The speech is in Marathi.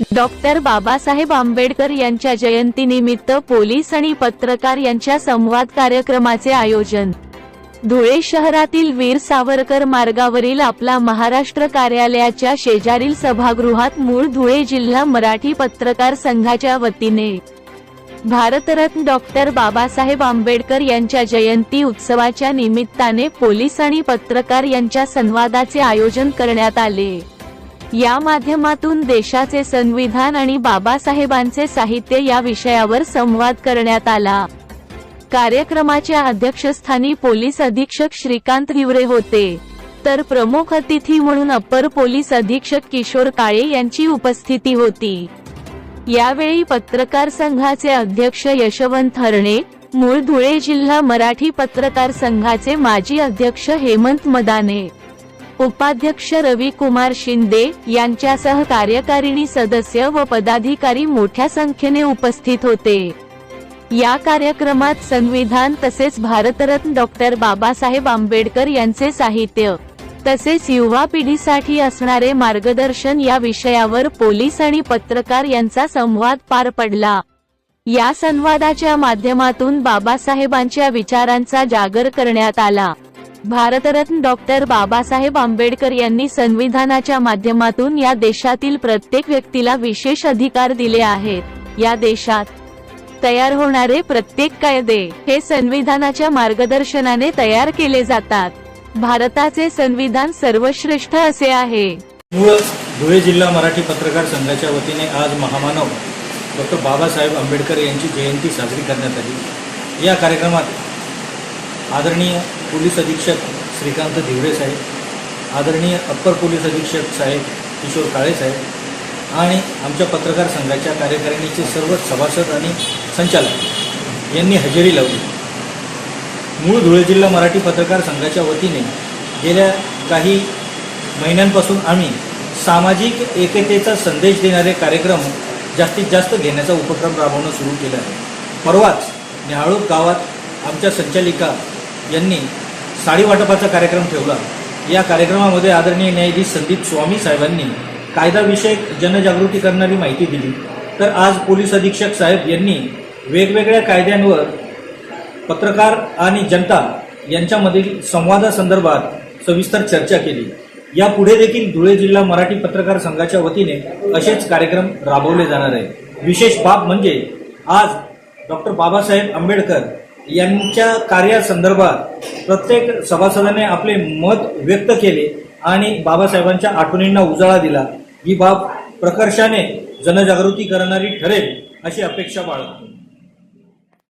डॉक्टर बाबासाहेब आंबेडकर यांच्या जयंतीनिमित्त पोलीस आणि पत्रकार यांच्या संवाद कार्यक्रमाचे आयोजन. धुळे शहरातील वीर सावरकर मार्गावरील आपला महाराष्ट्र कार्यालयाच्या शेजारील सभागृहात मूळ धुळे जिल्हा मराठी पत्रकार संघाच्या वतीने. भारतरत्न डॉक्टर बाबासाहेब आंबेडकर यांच्या जयंती उत्सवाच्या निमित्ताने पोलीस आणि पत्रकार यांच्या संवादाचे आयोजन करण्यात आले. या माध्यमातून देशाचे संविधान आणि बाबासाहेबांचे साहित्य या विषयावर संवाद करण्यात आला. कार्यक्रमाच्या अध्यक्षस्थानी पोलीस अधीक्षक श्रीकांत हिवरे होते. तर प्रमुख अतिथी म्हणून अप्पर पोलीस अधीक्षक किशोर काळे यांची उपस्थिती होती. यावेळी पत्रकार संघाचे अध्यक्ष यशवंत हरणे मूळ धुळे जिल्हा मराठी पत्रकार संघाचे माजी अध्यक्ष हेमंत मदाने उपाध्यक्ष रवी कुमार शिंदे यांच्यासह कार्यकारिणी सदस्य व पदाधिकारी मोठ्या संख्येने उपस्थित होते. या कार्यक्रमात संविधान तसेच भारतरत्न डॉक्टर बाबासाहेब आंबेडकर यांचे साहित्य तसेच युवा पिढीसाठी असणारे मार्गदर्शन या विषयावर पोलीस आणि पत्रकार यांचा संवाद पार पडला. या संवादाच्या माध्यमातून बाबासाहेबांच्या विचारांचा जागर करण्यात आला. भारतरत्न डॉक्टर बाबासाहेब आंबेडकर यांनी संविधानाच्या माध्यमातून या देशातील प्रत्येक व्यक्तीला विशेष अधिकार दिले आहेत. या देशात तयार होणारे प्रत्येक कायदे हे संविधानाच्या मार्गदर्शनाने तयार केले जातात. भारताचे संविधान सर्वश्रेष्ठ असे आहे. धुळे जिल्हा मराठी पत्रकार संघाच्या वतीने आज महामानव डॉक्टर बाबासाहेब आंबेडकर यांची जयंती साजरी करण्यात आली. या कार्यक्रमात आदरणीय पोलीस अधीक्षक श्रीकांत धिवरे साहेब आदरणीय अप्पर पोलीस अधीक्षक साहेब किशोर काळे साहेब आणि आमच्या पत्रकार संघाच्या कार्यकारिणीचे सर्व सभासद आणि संचालक यांनी हजेरी लावली. मूळ धुळे जिल्हा मराठी पत्रकार संघाच्या वतीने गेल्या काही महिन्यांपासून आम्ही सामाजिक एकतेचा संदेश देणारे कार्यक्रम जास्तीत जास्त घेण्याचा उपक्रम राबवणं सुरू केलं आहे. परवाच न्याहाळूप गावात आमच्या संचालिका यांनी साडी वाटपाचा कार्यक्रम ठेवला. या कार्यक्रमामध्ये आदरणीय न्यायाधीश संदीप स्वामी साहेबांनी कायदाविषयक जनजागृती करणारी माहिती दिली. तर आज पोलीस अधीक्षक साहेब यांनी वेगवेगळ्या कायद्यांवर पत्रकार आणि जनता यांच्यामधील संवादासंदर्भात सविस्तर चर्चा केली. यापुढे देखील धुळे जिल्हा मराठी पत्रकार संघाच्या वतीने असेच कार्यक्रम राबवले जाणार आहे विशेष बाब म्हणजे आज डॉक्टर बाबासाहेब आंबेडकर यांच्या कार्यासंदर्भात प्रत्येक सभासदाने आपले मत व्यक्त केले आणि बाबासाहेबांच्या आठवणींना उजाळा दिला. ही बाब प्रकर्षाने जनजागृती करणारी ठरेल अशी अपेक्षा बाळगतो.